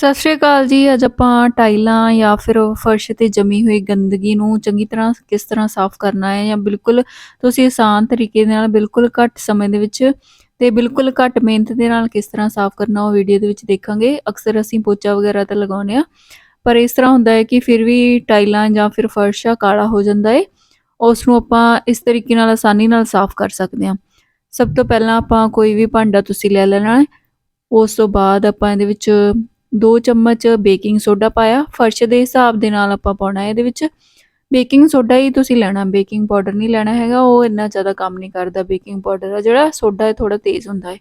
ਸਤਿ ਸ਼੍ਰੀ ਅਕਾਲ ਜੀ। ਅੱਜ ਆਪਾਂ ਟਾਈਲਾਂ ਜਾਂ ਫਿਰ ਫਰਸ਼ ਤੇ ਜਮੀ ਹੋਈ ਗੰਦਗੀ ਨੂੰ ਚੰਗੀ ਤਰ੍ਹਾਂ ਕਿਸ ਤਰ੍ਹਾਂ ਸਾਫ਼ ਕਰਨਾ ਹੈ ਜਾਂ ਬਿਲਕੁਲ ਤੁਸੀਂ ਆਸਾਨ ਤਰੀਕੇ ਦੇ ਨਾਲ ਬਿਲਕੁਲ ਘੱਟ ਸਮੇਂ ਦੇ ਵਿੱਚ ਤੇ ਬਿਲਕੁਲ ਘੱਟ ਮਿਹਨਤ ਦੇ ਨਾਲ ਕਿਸ ਤਰ੍ਹਾਂ ਸਾਫ਼ ਕਰਨਾ ਉਹ ਵੀਡੀਓ ਦੇ ਵਿੱਚ ਦੇਖਾਂਗੇ। ਅਕਸਰ ਅਸੀਂ ਪੋਚਾ ਵਗੈਰਾ ਤਾਂ ਲਗਾਉਂਦੇ ਆ ਪਰ ਇਸ ਤਰ੍ਹਾਂ ਹੁੰਦਾ ਹੈ ਕਿ ਫਿਰ ਵੀ ਟਾਈਲਾਂ ਜਾਂ ਫਿਰ ਫਰਸ਼ ਆ ਕਾਲਾ ਹੋ ਜਾਂਦਾ ਹੈ। ਉਸ ਨੂੰ ਆਪਾਂ ਇਸ ਤਰੀਕੇ ਨਾਲ ਆਸਾਨੀ ਨਾਲ ਸਾਫ਼ ਕਰ ਸਕਦੇ ਹਾਂ। ਸਭ ਤੋਂ ਪਹਿਲਾਂ ਆਪਾਂ ਕੋਈ ਵੀ ਭਾਂਡਾ ਤੁਸੀਂ ਲੈ ਲੈਣਾ ਹੈ, ਉਸ ਤੋਂ ਬਾਅਦ ਆਪਾਂ ਇਹਦੇ ਵਿੱਚ 2 ਚਮਚ ਬੇਕਿੰਗ ਸੋਡਾ ਪਾਇਆ, ਫਰਸ਼ ਦੇ ਹਿਸਾਬ ਦੇ ਨਾਲ ਆਪਾਂ ਪਾਉਣਾ ਇਹਦੇ ਵਿੱਚ। ਬੇਕਿੰਗ ਸੋਡਾ ਹੀ ਤੁਸੀਂ ਲੈਣਾ, ਬੇਕਿੰਗ ਪਾਊਡਰ ਨਹੀਂ ਲੈਣਾ ਹੈਗਾ, ਉਹ ਇੰਨਾ ਜ਼ਿਆਦਾ ਕੰਮ ਨਹੀਂ ਕਰਦਾ ਬੇਕਿੰਗ ਪਾਊਡਰ ਆ ਜਿਹੜਾ ਸੋਡਾ ਹੈ ਥੋੜਾ ਤੇਜ਼ ਹੁੰਦਾ ਹੈ।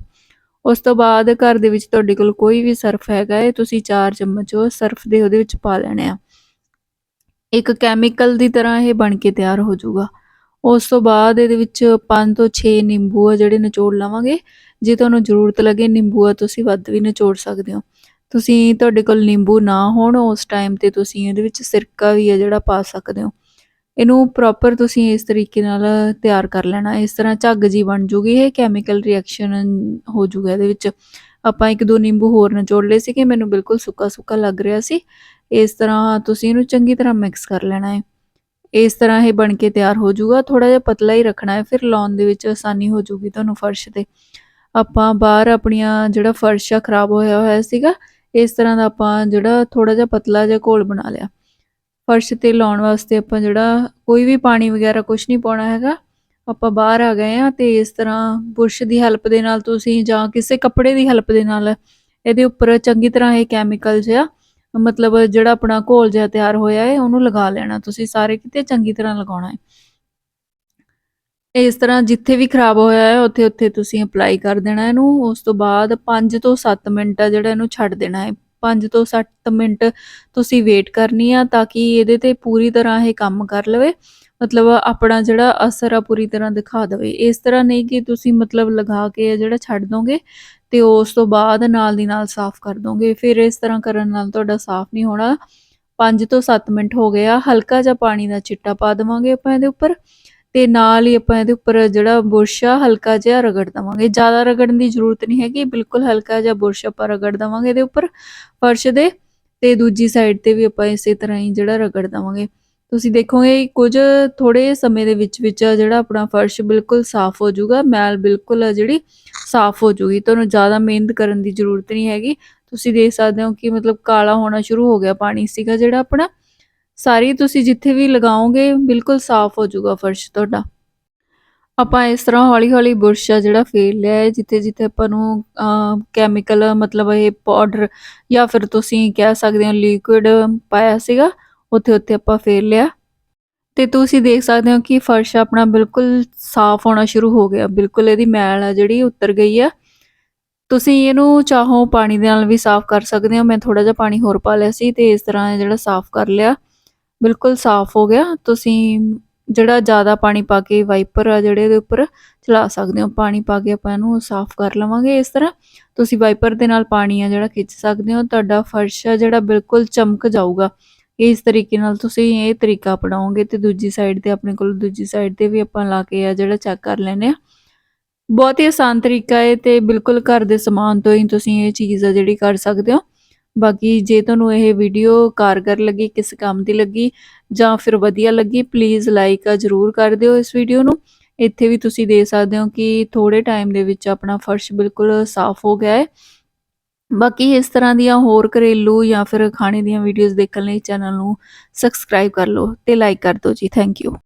ਉਸ ਤੋਂ ਬਾਅਦ ਘਰ ਦੇ ਵਿੱਚ ਤੁਹਾਡੇ ਕੋਲ ਕੋਈ ਵੀ ਸਰਫ ਹੈਗਾ ਹੈ, ਤੁਸੀਂ 4 ਚਮਚ ਉਹ ਸਰਫ ਦੇ ਉਹਦੇ ਵਿੱਚ ਪਾ ਲੈਣੇ ਆ। ਇੱਕ ਕੈਮੀਕਲ ਦੀ ਤਰ੍ਹਾਂ ਇਹ ਬਣ ਕੇ ਤਿਆਰ ਹੋ ਜਾਊਗਾ। ਉਸ ਤੋਂ ਬਾਅਦ ਇਹਦੇ ਵਿੱਚ 5 ਤੋਂ 6 ਨਿੰਬੂ ਆ ਜਿਹੜੇ ਨਿਚੋੜ ਲਵਾਂਗੇ। ਜੇ ਤੁਹਾਨੂੰ ਜ਼ਰੂਰਤ ਲੱਗੇ ਨਿੰਬੂ ਆ ਤੁਸੀਂ ਵੱਧ ਵੀ ਨਿਚੋੜ ਸਕਦੇ ਹੋ। ਤੁਸੀਂ ਤੁਹਾਡੇ ਕੋਲ ਨਿੰਬੂ ਨਾ ਹੋਣ, ਉਸ ਟਾਈਮ ਤੇ ਤੁਸੀਂ ਇਹਦੇ ਵਿੱਚ ਸਿਰਕਾ ਵੀ ਹੈ ਜਿਹੜਾ ਪਾ ਸਕਦੇ ਹੋ। ਇਹਨੂੰ ਪ੍ਰੋਪਰ ਤੁਸੀਂ ਇਸ ਤਰੀਕੇ ਨਾਲ ਤਿਆਰ ਕਰ ਲੈਣਾ। ਇਸ ਤਰ੍ਹਾਂ ਝੱਗ ਜੀ ਬਣ ਜੂਗੀ, ਇਹ ਕੈਮੀਕਲ ਰਿਐਕਸ਼ਨ ਹੋ ਜੂਗਾ ਇਹਦੇ ਵਿੱਚ। ਆਪਾਂ ਇੱਕ ਦੋ ਨਿੰਬੂ ਹੋਰ ਨਿਚੋੜ ਲਏ ਸੀ ਕਿ ਮੈਨੂੰ ਬਿਲਕੁਲ ਸੁੱਕਾ ਸੁੱਕਾ ਲੱਗ ਰਿਹਾ ਸੀ। ਇਸ ਤਰ੍ਹਾਂ ਤੁਸੀਂ ਇਹਨੂੰ ਚੰਗੀ ਤਰ੍ਹਾਂ ਮਿਕਸ ਕਰ ਲੈਣਾ ਹੈ। ਇਸ ਤਰ੍ਹਾਂ ਇਹ ਬਣ ਕੇ ਤਿਆਰ ਹੋ ਜਾਊਗਾ ਥੋੜਾ ਜਿਹਾ ਪਤਲਾ ਹੀ ਰੱਖਣਾ ਹੈ, ਫਿਰ ਲਾਉਣ ਦੇ ਵਿੱਚ ਆਸਾਨੀ ਹੋ ਜਾਊਗੀ ਤੁਹਾਨੂੰ ਫਰਸ਼ ਤੇ। ਆਪਾਂ ਬਾਹਰ ਆਪਣੀਆਂ ਜਿਹੜਾ ਫਰਸ਼ ਆ ਖਰਾਬ ਹੋਇਆ ਹੋਇਆ ਸੀਗਾ ਇਸ ਤਰ੍ਹਾਂ ਦਾ ਆਪਾਂ ਜਿਹੜਾ ਥੋੜਾ ਜਿਹਾ ਪਤਲਾ ਜਿਹਾ ਘੋਲ ਬਣਾ ਲਿਆ। ਫਰਸ਼ ਤੇ ਲਾਉਣ ਵਾਸਤੇ ਆਪਾਂ ਜਿਹੜਾ ਕੋਈ ਵੀ ਪਾਣੀ ਵਗੈਰਾ ਕੁਝ ਨਹੀਂ ਪਾਉਣਾ ਹੈਗਾ, ਆਪਾਂ ਬਾਹਰ ਆ ਗਏ ਆ ਤੇ ਇਸ ਤਰ੍ਹਾਂ ਬੁਰਸ਼ ਦੀ ਹੈਲਪ ਦੇ ਨਾਲ ਤੁਸੀਂ ਜਾਂ ਕਿਸੇ ਕੱਪੜੇ ਦੀ ਹੈਲਪ ਦੇ ਨਾਲ ਇਹਦੇ ਉੱਪਰ ਚੰਗੀ ਤਰ੍ਹਾਂ ਇਹ ਕੈਮੀਕਲ ਜਿਹਾ, ਮਤਲਬ ਜਿਹੜਾ ਆਪਣਾ ਘੋਲ ਜਿਹਾ ਤਿਆਰ ਹੋਇਆ ਹੈ, ਉਹਨੂੰ ਲਗਾ ਲੈਣਾ। ਤੁਸੀਂ ਸਾਰੇ ਕਿਤੇ ਚੰਗੀ ਤਰ੍ਹਾਂ ਲਗਾਉਣਾ ਹੈ। ਇਸ ਤਰ੍ਹਾਂ ਜਿੱਥੇ ਵੀ ਖਰਾਬ ਹੋਇਆ ਹੈ, ਉੱਥੇ ਉੱਥੇ ਤੁਸੀਂ ਅਪਲਾਈ ਕਰ ਦੇਣਾ ਇਹਨੂੰ। ਉਸ ਤੋਂ ਬਾਅਦ 5 ਤੋਂ 7 ਮਿੰਟ ਆ ਜਿਹੜਾ ਇਹਨੂੰ ਛੱਡ ਦੇਣਾ ਹੈ। 5 ਤੋਂ 7 ਮਿੰਟ ਤੁਸੀਂ ਵੇਟ ਕਰਨੀ ਆ ਤਾਂ ਕਿ ਇਹਦੇ ਤੇ ਪੂਰੀ ਤਰ੍ਹਾਂ ਇਹ ਕੰਮ ਕਰ ਲਵੇ। ਮਤਲਬ ਆਪਣਾ ਜਿਹੜਾ ਅਸਰ ਆ ਪੂਰੀ ਤਰ੍ਹਾਂ ਦਿਖਾ ਦੇਵੇ। ਇਸ ਤਰ੍ਹਾਂ ਨਹੀਂ ਕਿ ਤੁਸੀਂ ਮਤਲਬ ਲਗਾ ਕੇ ਜਿਹੜਾ ਛੱਡ ਦੋਗੇ ਤੇ ਉਸ ਤੋਂ ਬਾਅਦ ਨਾਲ ਦੀ ਨਾਲ ਸਾਫ਼ ਕਰ ਦੋਗੇ। ਫਿਰ ਇਸ ਤਰ੍ਹਾਂ ਕਰਨ ਨਾਲ ਤੁਹਾਡਾ ਸਾਫ਼ ਨਹੀਂ ਹੋਣਾ। 5 ਤੋਂ 7 ਮਿੰਟ ਹੋ ਗਿਆ ਹਲਕਾ ਜਿਹਾ ਪਾਣੀ ਦਾ ਚਿੱਟਾ ਪਾ ਦੇਵਾਂਗੇ ਆਪਾਂ ਇਹਦੇ ਉੱਪਰ। ਤੇ ਨਾਲ ਹੀ ਆਪਾਂ ਇਹਦੇ ਉੱਪਰ ਜਿਹੜਾ ਬੁਰਸ਼ ਆ ਹਲਕਾ ਜਿਹਾ ਰਗੜ ਦਵਾਂਗੇ। ਜ਼ਿਆਦਾ ਰਗੜਨ ਦੀ ਜ਼ਰੂਰਤ ਨਹੀਂ ਹੈਗੀ, ਬਿਲਕੁਲ ਹਲਕਾ ਜਿਹਾ ਬੁਰਸ਼ ਆਪਾਂ ਰਗੜ ਦਵਾਂਗੇ ਇਹਦੇ ਉੱਪਰ ਫਰਸ਼ ਦੇ ਤੇ ਦੂਜੀ ਸਾਈਡ ਤੇ ਵੀ ਆਪਾਂ ਇਸੇ ਤਰ੍ਹਾਂ ਹੀ ਜਿਹੜਾ ਰਗੜ ਦਵਾਂਗੇ। ਤੁਸੀਂ ਦੇਖੋਗੇ ਕੁਝ ਥੋੜੇ ਸਮੇਂ ਦੇ ਵਿੱਚ ਵਿੱਚ ਜਿਹੜਾ ਆਪਣਾ ਫਰਸ਼ ਬਿਲਕੁਲ ਸਾਫ਼ ਹੋ ਜਾਊਗਾ, ਮੈਲ ਬਿਲਕੁਲ ਜਿਹੜੀ ਸਾਫ਼ ਹੋ ਜਾਊਗੀ। ਤੁਹਾਨੂੰ ਜ਼ਿਆਦਾ ਮਿਹਨਤ ਕਰਨ ਦੀ ਜ਼ਰੂਰਤ ਨਹੀਂ ਹੈਗੀ। ਤੁਸੀਂ ਦੇਖ ਸਕਦੇ ਹੋ ਕਿ ਮਤਲਬ ਕਾਲਾ ਹੋਣਾ ਸ਼ੁਰੂ ਹੋ ਗਿਆ, ਪਾਣੀ ਸੀਗਾ ਜਿਹੜਾ ਆਪਣਾ। ਸਾਰੀ ਤੁਸੀਂ ਜਿੱਥੇ ਵੀ ਲਗਾਓਗੇ, ਬਿਲਕੁਲ ਸਾਫ਼ ਹੋ ਜਾਊਗਾ ਫਰਸ਼ ਤੁਹਾਡਾ। ਆਪਾਂ ਇਸ ਤਰ੍ਹਾਂ ਹੌਲੀ ਹੌਲੀ ਬੁਰਸ਼ ਆ ਜਿਹੜਾ ਫੇਰ ਲਿਆ ਹੈ ਜਿੱਥੇ ਜਿੱਥੇ ਆਪਾਂ ਨੂੰ ਕੈਮੀਕਲ ਮਤਲਬ ਇਹ ਪਾਊਡਰ ਜਾਂ ਫਿਰ ਤੁਸੀਂ ਕਹਿ ਸਕਦੇ ਹੋ ਲਿਕੁਇਡ ਪਾਇਆ ਸੀਗਾ ਉੱਥੇ ਉੱਥੇ ਆਪਾਂ ਫੇਰ ਲਿਆ। ਤੇ ਤੁਸੀਂ ਦੇਖ ਸਕਦੇ ਹੋ ਕਿ ਫਰਸ਼ ਆਪਣਾ ਬਿਲਕੁਲ ਸਾਫ਼ ਹੋਣਾ ਸ਼ੁਰੂ ਹੋ ਗਿਆ। ਬਿਲਕੁਲ ਇਹਦੀ ਮੈਲ ਆ ਜਿਹੜੀ ਉਤਰ ਗਈ ਆ। ਤੁਸੀਂ ਇਹਨੂੰ ਚਾਹੋ ਪਾਣੀ ਦੇ ਨਾਲ ਵੀ ਸਾਫ਼ ਕਰ ਸਕਦੇ ਹੋ। ਮੈਂ ਥੋੜਾ ਜਿਹਾ ਪਾਣੀ ਹੋਰ ਪਾ ਲਿਆ ਸੀ ਤੇ ਇਸ ਤਰ੍ਹਾਂ ਜਿਹੜਾ ਸਾਫ਼ ਕਰ ਲਿਆ। ਬਿਲਕੁਲ ਸਾਫ਼ ਹੋ ਗਿਆ। ਤੁਸੀਂ ਜਿਹੜਾ ਜ਼ਿਆਦਾ ਪਾਣੀ ਪਾ ਕੇ ਵਾਈਪਰ ਆ ਜਿਹੜੇ ਦੇ ਉੱਪਰ ਚਲਾ ਸਕਦੇ ਹੋ। ਪਾਣੀ ਪਾ ਕੇ ਆਪਾਂ ਇਹਨੂੰ ਸਾਫ਼ ਕਰ ਲਵਾਂਗੇ ਇਸ ਤਰ੍ਹਾਂ। ਤੁਸੀਂ ਵਾਈਪਰ ਦੇ ਨਾਲ ਪਾਣੀ ਆ ਜਿਹੜਾ ਖਿੱਚ ਸਕਦੇ ਹੋ। ਤੁਹਾਡਾ ਫਰਸ਼ ਆ ਜਿਹੜਾ ਬਿਲਕੁਲ ਚਮਕ ਜਾਊਗਾ। ਇਸ ਤਰੀਕੇ ਨਾਲ ਤੁਸੀਂ ਇਹ ਤਰੀਕਾ ਅਪਣਾਓਗੇ ਤੇ ਦੂਜੀ ਸਾਈਡ ਤੇ ਆਪਣੇ ਕੋਲ ਦੂਜੀ ਸਾਈਡ ਤੇ ਵੀ ਆਪਾਂ ਲਾ ਕੇ ਆ ਜਿਹੜਾ ਚੈੱਕ ਕਰ ਲੈਨੇ ਆ ਬਹੁਤ ਹੀ ਆਸਾਨ ਤਰੀਕਾ ਹੈ ਤੇ ਬਿਲਕੁਲ ਘਰ ਦੇ ਸਮਾਨ ਤੋਂ ਹੀ ਤੁਸੀਂ ਇਹ ਚੀਜ਼ ਆ ਜਿਹੜੀ ਕਰ ਸਕਦੇ ਹੋ। ਬਾਕੀ ਜੇ ਤੁਹਾਨੂੰ ਇਹ ਵੀਡੀਓ ਕਾਰਗਰ ਲੱਗੀ, ਕਿਸੇ ਕੰਮ ਦੀ ਲੱਗੀ ਜਾਂ ਫਿਰ ਵਧੀਆ ਲੱਗੀ ਪਲੀਜ਼ ਲਾਈਕ ਆ ਜਰੂਰ ਕਰ ਦਿਓ ਇਸ ਵੀਡੀਓ ਨੂੰ। ਇੱਥੇ ਵੀ ਤੁਸੀਂ ਦੇਖ ਸਕਦੇ ਹੋ ਕਿ ਥੋੜੇ ਟਾਈਮ ਦੇ ਵਿੱਚ ਆਪਣਾ ਫਰਸ਼ ਬਿਲਕੁਲ ਸਾਫ਼ ਹੋ ਗਿਆ ਹੈ। ਬਾਕੀ ਇਸ ਤਰ੍ਹਾਂ ਦੀਆਂ ਹੋਰ ਘਰੇਲੂ ਜਾਂ ਫਿਰ ਖਾਣੇ ਦੀਆਂ ਵੀਡੀਓਜ਼ ਦੇਖਣ ਲਈ ਚੈਨਲ ਨੂੰ ਸਬਸਕ੍ਰਾਈਬ ਕਰ ਲਓ ਤੇ ਲਾਈਕ ਕਰ ਦਿਓ ਜੀ। Thank you